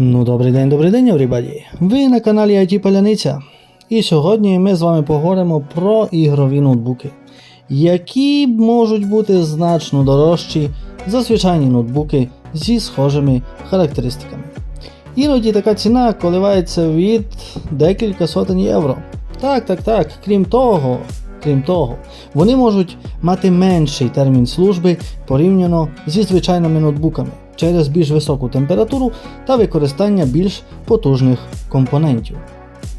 Ну, добрий день, добрий день, everybody. Ви на каналі IT Паляниця. І сьогодні ми з вами поговоримо про ігрові ноутбуки, які можуть бути значно дорожчі за звичайні ноутбуки зі схожими характеристиками. Іноді така ціна коливається від декілька сотень євро. Так, так, так. Крім того, крім того, вони можуть мати менший термін служби порівняно зі звичайними ноутбуками через більш високу температуру та використання більш потужних компонентів.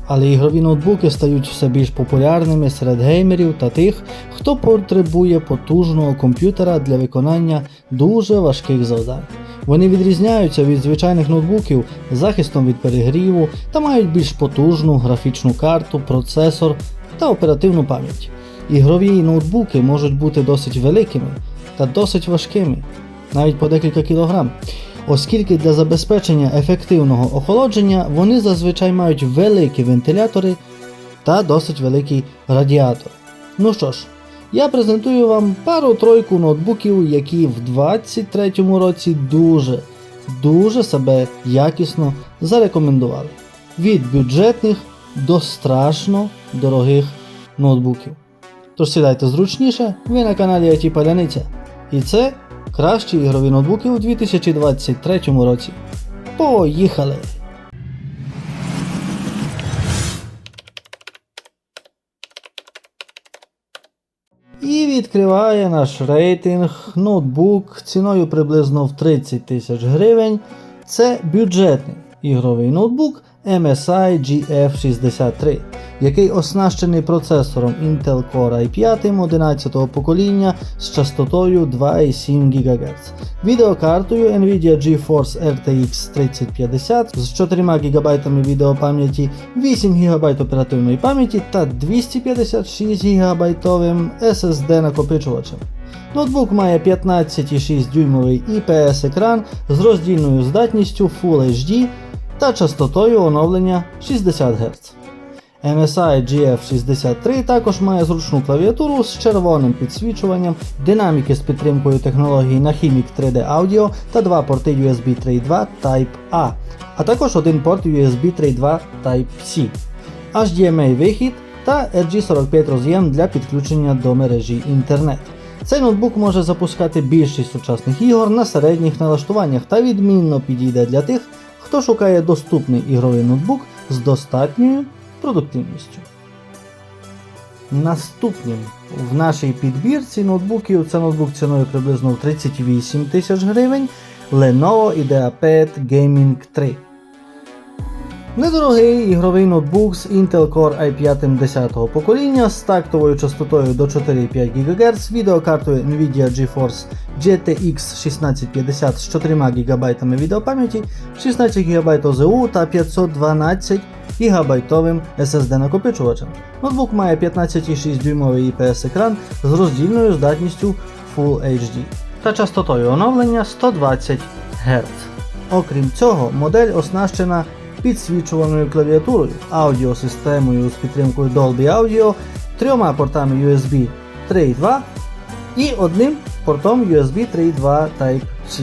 Але ігрові ноутбуки стають все більш популярними серед геймерів та тих, хто потребує потужного комп'ютера для виконання дуже важких завдань. Вони відрізняються від звичайних ноутбуків захистом від перегріву та мають більш потужну графічну карту, процесор та оперативну пам'ять. Ігрові ноутбуки можуть бути досить великими та досить важкими, навіть по декілька кілограм, оскільки для забезпечення ефективного охолодження вони зазвичай мають великі вентилятори та досить великий радіатор. Ну що ж, я презентую вам пару-тройку ноутбуків, які в 2023 році дуже, дуже себе якісно зарекомендували. Від бюджетних до страшно дорогих ноутбуків. Тож сідайте зручніше, ви на каналі IT Паляниця. І це кращі ігрові ноутбуки у 2023 році. Поїхали! І відкриває наш рейтинг ноутбук ціною приблизно в 30 тисяч гривень. Це бюджетний ігровий ноутбук MSI GF63, який оснащений процесором Intel Core i5 11 го покоління з частотою 2,7 ГГц, відеокартою Nvidia GeForce RTX 3050 з 4 ГБ відеопам'яті, 8 ГБ оперативної пам'яті та 256 ГБ SSD накопичувачем. Ноутбук має 15,6 дюймовий IPS екран з роздільною здатністю Full HD та частотою оновлення 60 Гц. MSI GF63 також має зручну клавіатуру з червоним підсвічуванням, динаміки з підтримкою технології Nahimic 3D Audio та два порти USB 3.2 Type-A, а також один порт USB 3.2 Type-C, HDMI вихід та RG45 роз'єм для підключення до мережі інтернет. Цей ноутбук може запускати більшість сучасних ігор на середніх налаштуваннях та відмінно підійде для тих, хто шукає доступний ігровий ноутбук з достатньою продуктивністю. Наступним в нашій підбірці ноутбуків це ноутбук ціною приблизно 38 тисяч гривень Lenovo IdeaPad Gaming 3. Недорогий ігровий ноутбук з Intel Core i5 10 покоління з тактовою частотою до 4,5 ГГц, відеокартою Nvidia GeForce GTX 1650 з 4 ГБ відеопам'яті, 16 ГБ ОЗУ та 512 ГБ SSD накопичувачем. Ноутбук має 15,6 дюймовий IPS екран з роздільною здатністю Full HD та частотою оновлення 120 Гц. Окрім цього, модель оснащена підсвічуваною клавіатурою, аудіосистемою з підтримкою Dolby Audio, трьома портами USB 3.2 і одним портом USB 3.2 Type-C,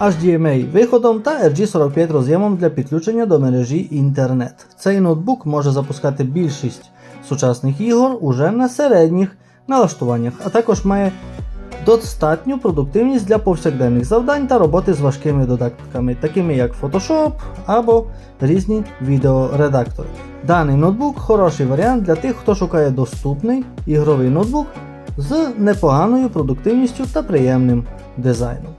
HDMI виходом та RG45 роз'ємом для підключення до мережі інтернет. Цей ноутбук може запускати більшість сучасних ігор уже на середніх налаштуваннях, а також має достатню продуктивність для повсякденних завдань та роботи з важкими додатками, такими як Photoshop або різні відеоредактори. Даний ноутбук хороший варіант для тих, хто шукає доступний ігровий ноутбук з непоганою продуктивністю та приємним дизайном.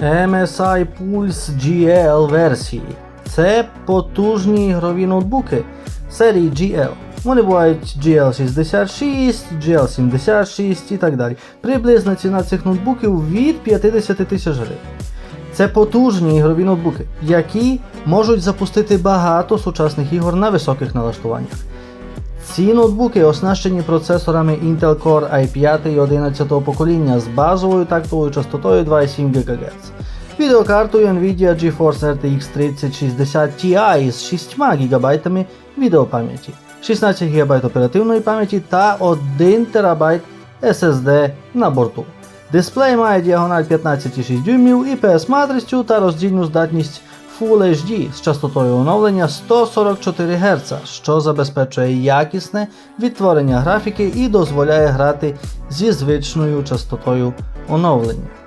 MSI Pulse GL версії. Це потужні ігрові ноутбуки серії GL. Вони бувають GL66, GL76 і так далі. Приблизна ціна цих ноутбуків від 50 тисяч гривень. Це потужні ігрові ноутбуки, які можуть запустити багато сучасних ігор на високих налаштуваннях. Ці ноутбуки оснащені процесорами Intel Core i5 і 11 покоління з базовою тактовою частотою 2,7 ГГц, відеокартою Nvidia GeForce RTX 3060 Ti з 6 ГБ відеопам'яті, 16 ГБ оперативної пам'яті та 1 ТБ SSD на борту. Дисплей має діагональ 15,6 дюймів, IPS матрицю та роздільну здатність Full HD з частотою оновлення 144 Гц, що забезпечує якісне відтворення графіки і дозволяє грати зі звичною частотою оновлення.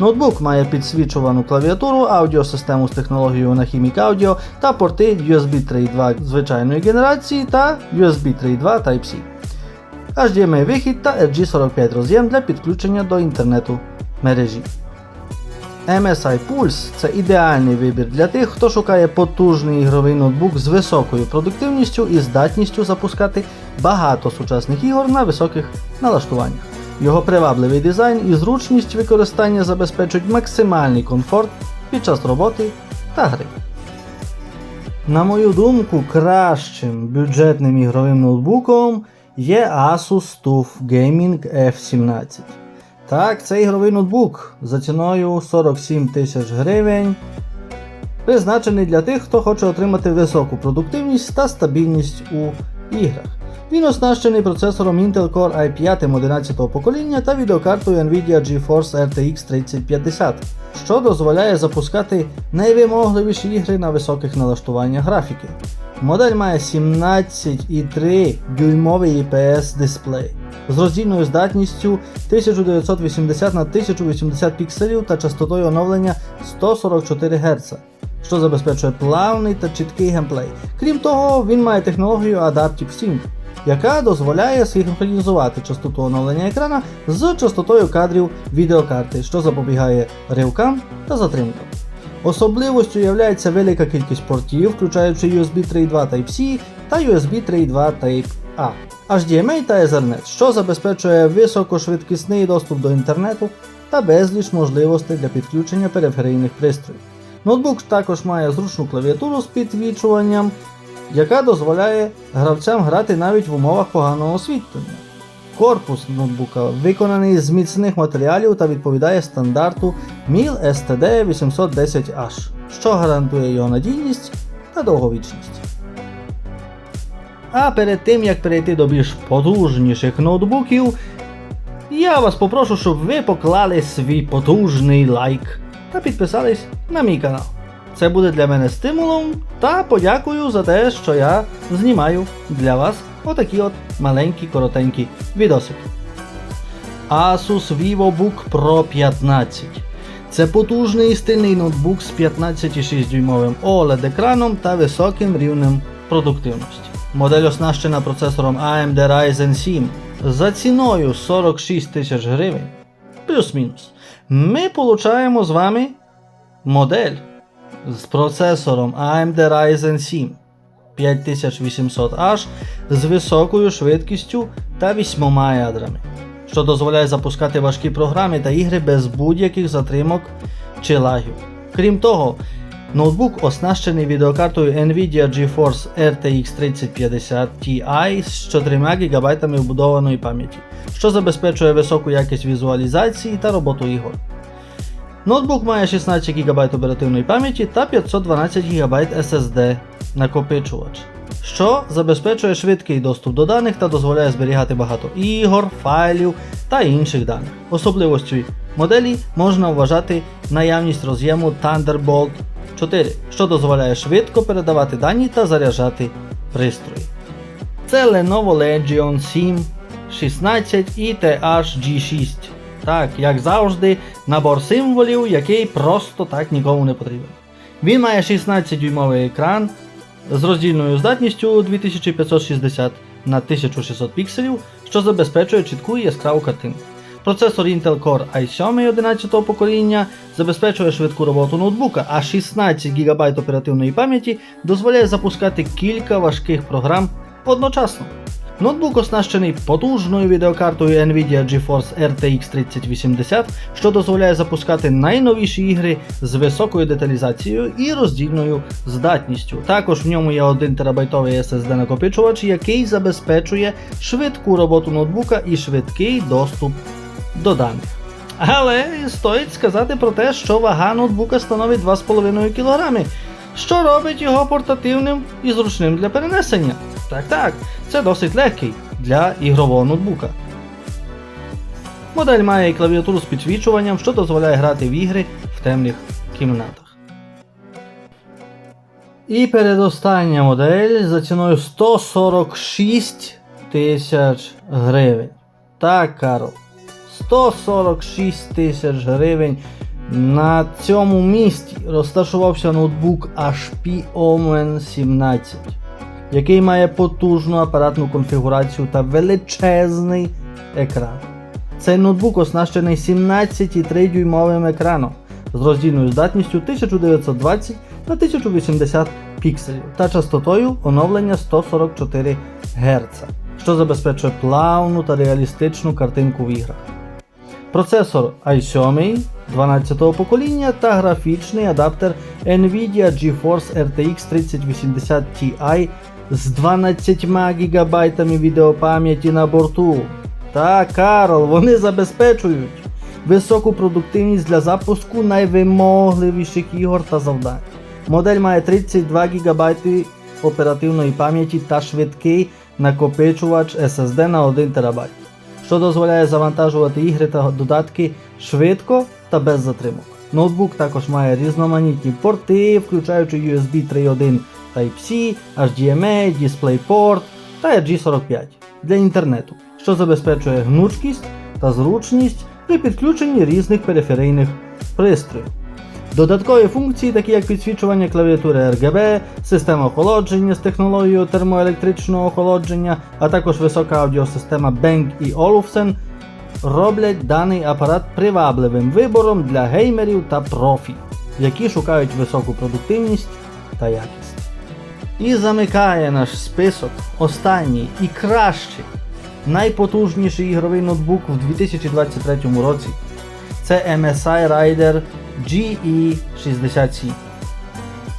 Ноутбук має підсвічувану клавіатуру, аудіосистему з технологією Nahimic Audio та порти USB 3.2 звичайної генерації та USB 3.2 Type-C. HDMI вихід та RG45 роз'єм для підключення до інтернету мережі. MSI Pulse це ідеальний вибір для тих, хто шукає потужний ігровий ноутбук з високою продуктивністю і здатністю запускати багато сучасних ігор на високих налаштуваннях. Його привабливий дизайн і зручність використання забезпечують максимальний комфорт під час роботи та гри. На мою думку, кращим бюджетним ігровим ноутбуком є Asus TUF Gaming F17. Так, це ігровий ноутбук за ціною 47 тисяч гривень, призначений для тих, хто хоче отримати високу продуктивність та стабільність у іграх. Він оснащений процесором Intel Core i5 11 покоління та відеокартою Nvidia GeForce RTX 3050, що дозволяє запускати найвимогливіші ігри на високих налаштуваннях графіки. Модель має 17,3 дюймовий IPS дисплей з роздільною здатністю 1980 на 1080 пікселів та частотою оновлення 144 Гц, що забезпечує плавний та чіткий геймплей. Крім того, він має технологію Adaptive Sync, яка дозволяє синхронізувати частоту оновлення екрана з частотою кадрів відеокарти, що запобігає ривкам та затримкам. Особливостю є велика кількість портів, включаючи USB 3.2 Type-C та USB 3.2 Type-A, HDMI та Ethernet, що забезпечує високошвидкісний доступ до інтернету та безліч можливостей для підключення периферійних пристроїв. Ноутбук також має зручну клавіатуру з підвічуванням, яка дозволяє гравцям грати навіть в умовах поганого освітлення. Корпус ноутбука виконаний з міцних матеріалів та відповідає стандарту MIL STD 810H, що гарантує його надійність та довговічність. А перед тим як перейти до більш потужніших ноутбуків, я вас попрошу, щоб ви поклали свій потужний лайк та підписались на мій канал. Це буде для мене стимулом та подякую за те, що я знімаю для вас отакі от маленькі коротенькі відосики. Asus VivoBook Pro 15. Це потужний і стильний ноутбук з 15,6 дюймовим OLED-екраном та високим рівнем продуктивності. Модель оснащена процесором AMD Ryzen 7 за ціною 46 тисяч гривень. Плюс-мінус. Ми получаємо з вами модель з процесором AMD Ryzen 7 5800H з високою швидкістю та 8 ядрами, що дозволяє запускати важкі програми та ігри без будь-яких затримок чи лагів. Крім того, ноутбук оснащений відеокартою Nvidia GeForce RTX 3050 Ti з 4 ГБ вбудованої пам'яті, що забезпечує високу якість візуалізації та роботу ігор. Ноутбук має 16 ГБ оперативної пам'яті та 512 ГБ SSD накопичувач, що забезпечує швидкий доступ до даних та дозволяє зберігати багато ігор, файлів та інших даних. Особливостю моделі можна вважати наявність роз'єму Thunderbolt 4, що дозволяє швидко передавати дані та заряджати пристрої. Це Lenovo Legion 7 16 і TH-G6. Так, як завжди, набор символів, який просто так нікому не потрібен. Він має 16-дюймовий екран з роздільною здатністю 2560 на 1600 пікселів, що забезпечує чітку і яскраву картинку. Процесор Intel Core i7 11 покоління забезпечує швидку роботу ноутбука, а 16 ГБ оперативної пам'яті дозволяє запускати кілька важких програм одночасно. Ноутбук оснащений потужною відеокартою Nvidia GeForce RTX 3080, що дозволяє запускати найновіші ігри з високою деталізацією і роздільною здатністю. Також в ньому є 1 терабайтовий SSD накопичувач, який забезпечує швидку роботу ноутбука і швидкий доступ до даних. Але стоїть сказати про те, що вага ноутбука становить 2,5 кг, що робить його портативним і зручним для перенесення. Так так, це досить легкий для ігрового ноутбука. Модель має і клавіатуру з підсвічуванням, що дозволяє грати в ігри в темних кімнатах. І передостання модель за ціною 146 тисяч гривень. Так, Карл. 146 тисяч гривень. На цьому місці розташувався ноутбук HP Omen 17, який має потужну апаратну конфігурацію та величезний екран. Цей ноутбук оснащений 17,3 дюймовим екраном з роздільною здатністю 1920 на 1080 пікселів та частотою оновлення 144 Гц, що забезпечує плавну та реалістичну картинку в іграх. Процесор i7 12-го покоління та графічний адаптер Nvidia GeForce RTX 3080 Ti з 12 ГБ відеопам'яті на борту. Та, Карл, вони забезпечують високу продуктивність для запуску найвимогливіших ігор та завдань. Модель має 32 ГБ оперативної пам'яті та швидкий накопичувач SSD на 1 ТБ, що дозволяє завантажувати ігри та додатки швидко та без затримок. Ноутбук також має різноманітні порти, включаючи USB 3.1 Type-C, HDMI, DisplayPort та RG45 для інтернету, що забезпечує гнучкість та зручність при підключенні різних периферійних пристроїв. Додаткові функції, такі як підсвічування клавіатури RGB, система охолодження з технологією термоелектричного охолодження, а також висока аудіосистема Bang і Olufsen, роблять даний апарат привабливим вибором для геймерів та профі, які шукають високу продуктивність та якість. І замикає наш список останній і кращий, найпотужніший ігровий ноутбук в 2023 році. Це MSI Rider GE67.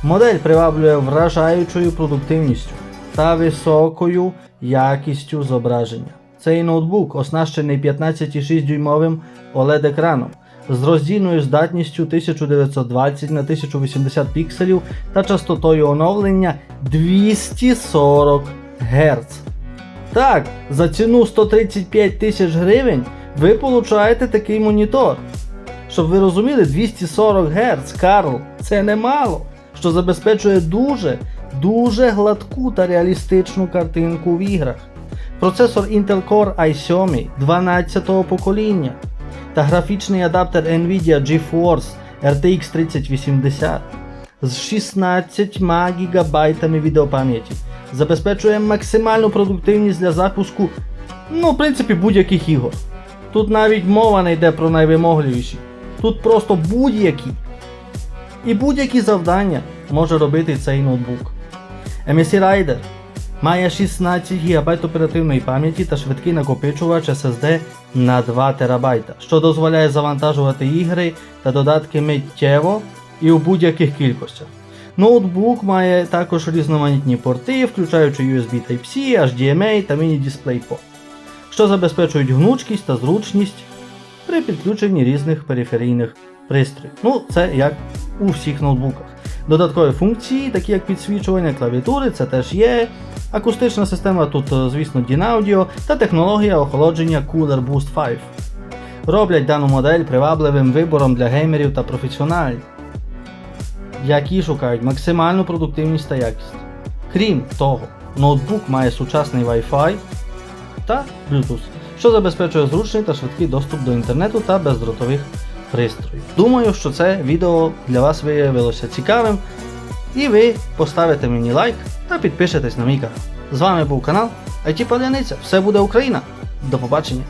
Модель приваблює вражаючою продуктивністю та високою якістю зображення. Цей ноутбук оснащений 15,6 дюймовим OLED-екраном з роздільною здатністю 1920 на 1080 пікселів та частотою оновлення 240 Гц. Так, за ціну 135 тисяч гривень ви получаєте такий монітор. Щоб ви розуміли, 240 Гц, Карл, це немало, що забезпечує дуже, дуже гладку та реалістичну картинку в іграх. Процесор Intel Core i7 12-го покоління та графічний адаптер Nvidia GeForce RTX 3080 з 16 ГБ відеопам'яті забезпечує максимальну продуктивність для запуску, ну, в принципі, будь-яких ігор. Тут навіть мова не йде про найвимогливіші. Тут просто будь-які. І будь-які завдання може робити цей ноутбук. MSI Rider має 16 ГБ оперативної пам'яті та швидкий накопичувач SSD на 2 ТБ, що дозволяє завантажувати ігри та додатки миттєво і у будь-яких кількостях. Ноутбук має також різноманітні порти, включаючи USB Type-C, HDMI та міні-DisplayPort, що забезпечують гнучкість та зручність при підключенні різних периферійних пристроїв. Ну, це як у всіх ноутбуках. Додаткові функції, такі як підсвічування клавіатури, це теж є. Акустична система тут, е, звісно, Dyn-Audio та технологія охолодження Cooler Boost 5. Роблять дану модель привабливим вибором для геймерів та професіоналів, які шукають максимальну продуктивність та якість. Крім того, ноутбук має сучасний Wi-Fi та Bluetooth, що забезпечує зручний та швидкий доступ до інтернету та бездротових пристроїв. Думаю, що це відео для вас виявилося цікавим, і ви поставите мені лайк та підпишетесь на мій канал. З вами був канал IT Паляниця. Все буде Україна. До побачення!